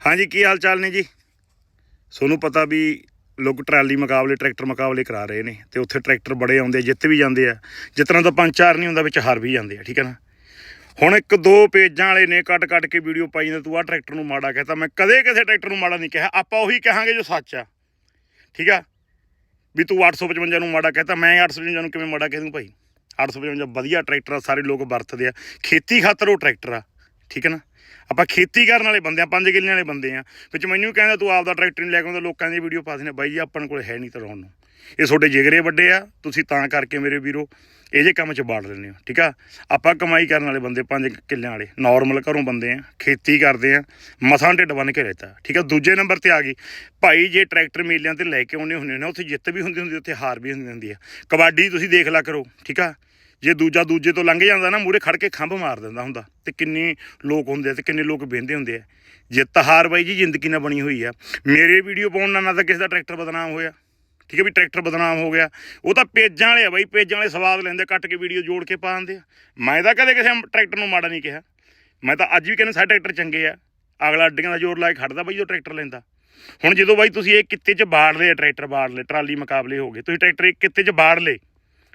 ਹਾਂਜੀ, ਕੀ ਹਾਲ ਚਾਲ ਨੇ ਜੀ? ਤੁਹਾਨੂੰ ਪਤਾ ਵੀ ਲੋਕ ਟਰਾਲੀ ਮੁਕਾਬਲੇ, ਟਰੈਕਟਰ ਮੁਕਾਬਲੇ ਕਰਾ ਰਹੇ ਨੇ ਤੇ ਉੱਥੇ ਟਰੈਕਟਰ ਬੜੇ ਆਉਂਦੇ ਜਿੱਤ ਵੀ ਜਾਂਦੇ ਆ। ਜਿਤਨਾ ਤਾਂ ਪੰਜ ਚਾਰ ਨਹੀਂ ਹੁੰਦਾ, ਵਿੱਚ ਹਾਰ ਵੀ ਜਾਂਦੇ ਆ, ਠੀਕ ਹੈ ਨਾ? ਹੁਣ ਇੱਕ ਦੋ ਪੇਜਾਂ ਵਾਲੇ ਨੇ ਕੱਟ ਕੱਟ ਕੇ ਵੀਡੀਓ ਪਾਈ ਨੇ, ਤੂੰ ਆ ਟਰੈਕਟਰ ਨੂੰ ਮਾੜਾ ਕਹਤਾ। ਮੈਂ ਕਦੇ ਕਿਸੇ ਟਰੈਕਟਰ ਨੂੰ ਮਾੜਾ ਨਹੀਂ ਕਿਹਾ। ਆਪਾਂ ਉਹੀ ਕਹਾਂਗੇ ਜੋ ਸੱਚ ਆ, ਠੀਕ ਆ? ਵੀ ਤੂੰ 855 ਨੂੰ ਮਾੜਾ ਕਹਤਾ, ਮੈਂ 855 ਨੂੰ ਕਿਵੇਂ ਮਾੜਾ ਕਹਿ ਦੂੰ ਭਾਈ? 855 ਵਧੀਆ ਟਰੈਕਟਰ ਆ, ਸਾਰੇ ਲੋਕ ਵਰਤਦੇ ਆ। ਖੇਤੀ ਖਾਤਰ ਉਹ ਟਰੈਕਟਰ ਆ। ਠੀਕ ਹੈ ਨਾ? ਆਪਾਂ ਖੇਤੀ ਕਰਨ ਵਾਲੇ ਬੰਦੇ ਆ, ਪੰਜ ਕਿੱਲਿਆਂ ਵਾਲੇ ਬੰਦੇ ਆ। ਵਿੱਚ ਮੈਨੂੰ ਕਹਿੰਦਾ, ਤੂੰ ਆਪਦਾ ਟਰੈਕਟਰ ਨਹੀਂ ਲੈ ਕੇ ਆਉਂਦਾ, ਲੋਕਾਂ ਦੀ ਵੀਡੀਓ ਪਾ ਦਿੰਦੇ ਬਾਈ ਜੀ, ਆਪਾਂ ਕੋਲ ਹੈ ਨਹੀਂ ਤਰਾਉਣ ਨੂੰ। ਇਹ ਤੁਹਾਡੇ ਜਿਗਰੇ ਵੱਡੇ ਆ, ਤੁਸੀਂ ਤਾਂ ਕਰਕੇ ਮੇਰੇ ਵੀਰੋ, ਇਹ ਜੇ ਕੰਮ 'ਚ ਬਾੜ ਲੈਂਦੇ ਹੋ, ਠੀਕ ਆ? ਆਪਾਂ ਕਮਾਈ ਕਰਨ ਵਾਲੇ ਬੰਦੇ, ਪੰਜ ਕਿੱਲਿਆਂ ਵਾਲੇ ਨਾਰਮਲ ਘਰੋਂ ਬੰਦੇ ਆ, ਖੇਤੀ ਕਰਦੇ ਆ, ਮਸਾਂ ਢਿੱਡ ਬੰਨ ਕੇ ਰਹਿਤਾ, ਠੀਕ ਆ? ਦੂਜੇ ਨੰਬਰ ਤੇ ਆ ਗਈ, ਭਾਈ ਜੇ ਟਰੈਕਟਰ ਮੇਲਿਆਂ ਤੇ ਲੈ ਕੇ ਆਉਣੇ ਹੁੰਦੇ ਨੇ, ਉੱਥੇ ਜਿੱਤ ਵੀ ਹੁੰਦੀ ਹੁੰਦੀ, ਉੱਥੇ ਹਾਰ ਵੀ ਹੁੰਦੀ ਹੁੰਦੀ ਆ। ਕਬੱਡੀ ਤੁਸੀਂ ਦੇਖ ਲਿਆ ਕਰੋ, ਠੀਕ ਆ? ਜੇ ਦੂਜਾ ਦੂਜੇ ਤੋਂ ਲੰਘ ਜਾਂਦਾ ਨਾ ਮੂਰੇ ਖੜ ਕੇ ਖੰਭ ਮਾਰ ਦਿੰਦਾ ਹੁੰਦਾ ਤੇ ਕਿੰਨੇ ਲੋਕ ਹੁੰਦੇ ਆ ਤੇ ਕਿੰਨੇ ਲੋਕ ਬਹਿੰਦੇ ਹੁੰਦੇ ਆ। ਜਿੱਤ ਹਾਰ ਬਾਈ ਜੀ ਜ਼ਿੰਦਗੀ ਨਾਲ ਬਣੀ ਹੋਈ ਆ, ਮੇਰੇ ਵੀਡੀਓ ਪਾਉਣ ਨਾਲ ਨਾ ਤਾਂ ਕਿਸੇ ਦਾ ਟਰੈਕਟਰ ਬਦਨਾਮ ਹੋਇਆ। ਠੀਕ ਹੈ ਵੀ ਟਰੈਕਟਰ ਬਦਨਾਮ ਹੋ ਗਿਆ। ਉਹ ਤਾਂ ਪੇਜਾਂ ਵਾਲੇ ਆ ਬਾਈ, ਪੇਜਾਂ ਵਾਲੇ ਸਵਾਦ ਲੈਂਦੇ ਕੱਟ ਕੇ ਵੀਡੀਓ ਜੋੜ ਕੇ ਪਾ ਦਿੰਦੇ ਆ। ਮੈਂ ਤਾਂ ਕਦੇ ਕਿਸੇ ਟਰੈਕਟਰ ਨੂੰ ਮਾੜਾ ਨਹੀਂ ਕਿਹਾ। ਮੈਂ ਤਾਂ ਅੱਜ ਵੀ ਕਹਿੰਦਾ ਸਾਡੇ ਟਰੈਕਟਰ ਚੰਗੇ ਆ। ਅਗਲਾ ਅੱਡੀਆਂ ਦਾ ਜ਼ੋਰ ਲਾ ਕੇ ਖੜਦਾ ਬਾਈ, ਉਹ ਟਰੈਕਟਰ ਲੈਂਦਾ। ਹੁਣ ਜਦੋਂ ਬਾਈ ਤੁਸੀਂ ਇਹ ਕਿੱਤੇ 'ਚ ਬਾੜ ਲਏ ਟਰੈਕਟਰ ਬਾੜ ਲਏ, ਟਰਾਲੀ ਮੁਕਾਬਲੇ ਹੋ ਗਏ, ਤੁਸੀਂ ਟਰੈਕਟਰ ਇਹ ਕਿੱਤੇ 'ਚ ਬਾੜ ਲਏ।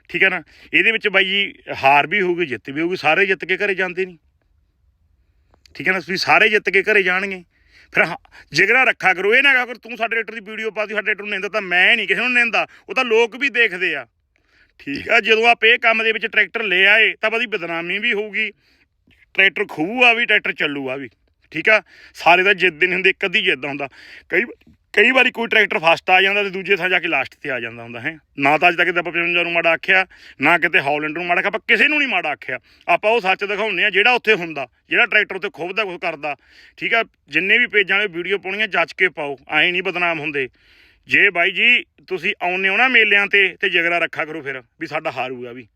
ਠੀਕ ਹੈ ਨਾ? ਇਹਦੇ ਵਿੱਚ ਬਾਈ ਜੀ ਹਾਰ ਵੀ ਹੋਊਗੀ, ਜਿੱਤ ਵੀ ਹੋਊਗੀ, ਸਾਰੇ ਜਿੱਤ ਕੇ ਘਰੇ ਜਾਂਦੇ ਨਹੀਂ। ਠੀਕ ਹੈ ਨਾ? ਤੁਸੀਂ ਸਾਰੇ ਜਿੱਤ ਕੇ ਘਰੇ ਜਾਣਗੇ। ਫਿਰ ਹ- ਜਿਗਰਾ ਰੱਖਾ ਕਰੋ, ਇਹ ਨਾ ਕਹੋ ਤੂੰ ਸਾਡੇ ਟਰੈਕਟਰ ਦੀ ਵੀਡੀਓ ਪਾਤੀ, ਸਾਡੇ ਟਰੈਕਟਰ ਨੂੰ ਨਿੰਦਾ ਤਾਂ ਮੈਂ ਨਹੀਂ, ਕਿਸੇ ਨੂੰ ਨਿੰਦਾ। ਉਹ ਤਾਂ ਲੋਕ ਵੀ ਦੇਖਦੇ ਆ। ਠੀਕ ਆ, ਜਦੋਂ ਆਪ ਇਹ ਕੰਮ ਦੇ ਵਿੱਚ ਟਰੈਕਟਰ ਲੈ ਆਏ, ਤਾਂ ਉਹਦੀ ਬਦਨਾਮੀ ਵੀ ਹੋਊਗੀ। ਟਰੈਕਟਰ ਖੂਹ ਆ ਵੀ, ਟਰੈਕਟਰ ਚੱਲੂ ਵੀ। ਠੀਕ ਆ? ਸਾਰੇ ਦਾ ਜਿੱਦ ਨਹੀਂ ਹੁੰਦੇ, ਇੱਕ ਅੱਧੀ ਜਿੱਦ ਹੁੰਦਾ। ਕਈ ਕਈ ਵਾਰੀ ਕੋਈ ਟਰੈਕਟਰ ਫਸਟ ਆ ਜਾਂਦਾ ਤੇ ਦੂਜੇ ਥਾਂ ਜਾ ਕੇ ਲਾਸਟ ਤੇ ਆ ਜਾਂਦਾ ਹੁੰਦਾ, ਹੈ। ਨਾ ਤਾਂ ਅੱਜ ਤੱਕ ਕਿਤੇ ਆਪਾਂ 55 ਨੂੰ ਮਾੜਾ ਆਖਿਆ, ਨਾ ਕਿਤੇ ਹੌਲੈਂਡ ਨੂੰ ਮਾੜਾ ਆਖਿਆ, ਆਪਾਂ ਕਿਸੇ ਨੂੰ ਨਹੀਂ ਮਾੜਾ ਆਖਿਆ। ਆਪਾਂ ਉਹ ਸੱਚ ਦਿਖਾਉਂਦੇ ਆ ਜਿਹੜਾ ਉੱਥੇ ਹੁੰਦਾ, ਜਿਹੜਾ ਟਰੈਕਟਰ ਉੱਤੇ ਖੋਬਦਾ ਕੁਝ ਕਰਦਾ। ਠੀਕ ਆ, ਜਿੰਨੇ ਵੀ ਪੇਜਾਂ ਵਾਲੇ ਵੀਡੀਓ ਪਾਉਣੀਆਂ, ਜੱਜ ਕੇ ਪਾਓ, ਐਂ ਨਹੀਂ ਬਦਨਾਮ ਹੁੰਦੇ। ਜੇ ਬਾਈ ਜੀ ਤੁਸੀਂ ਆਉਨੇ ਹੋ ਨਾ ਮੇਲਿਆਂ ਤੇ ਤੇ ਜਗਰਾ ਰੱਖਾ ਕਰੋ ਫਿਰ, ਵੀ ਸਾਡਾ ਹਾਰੂਗਾ ਵੀ।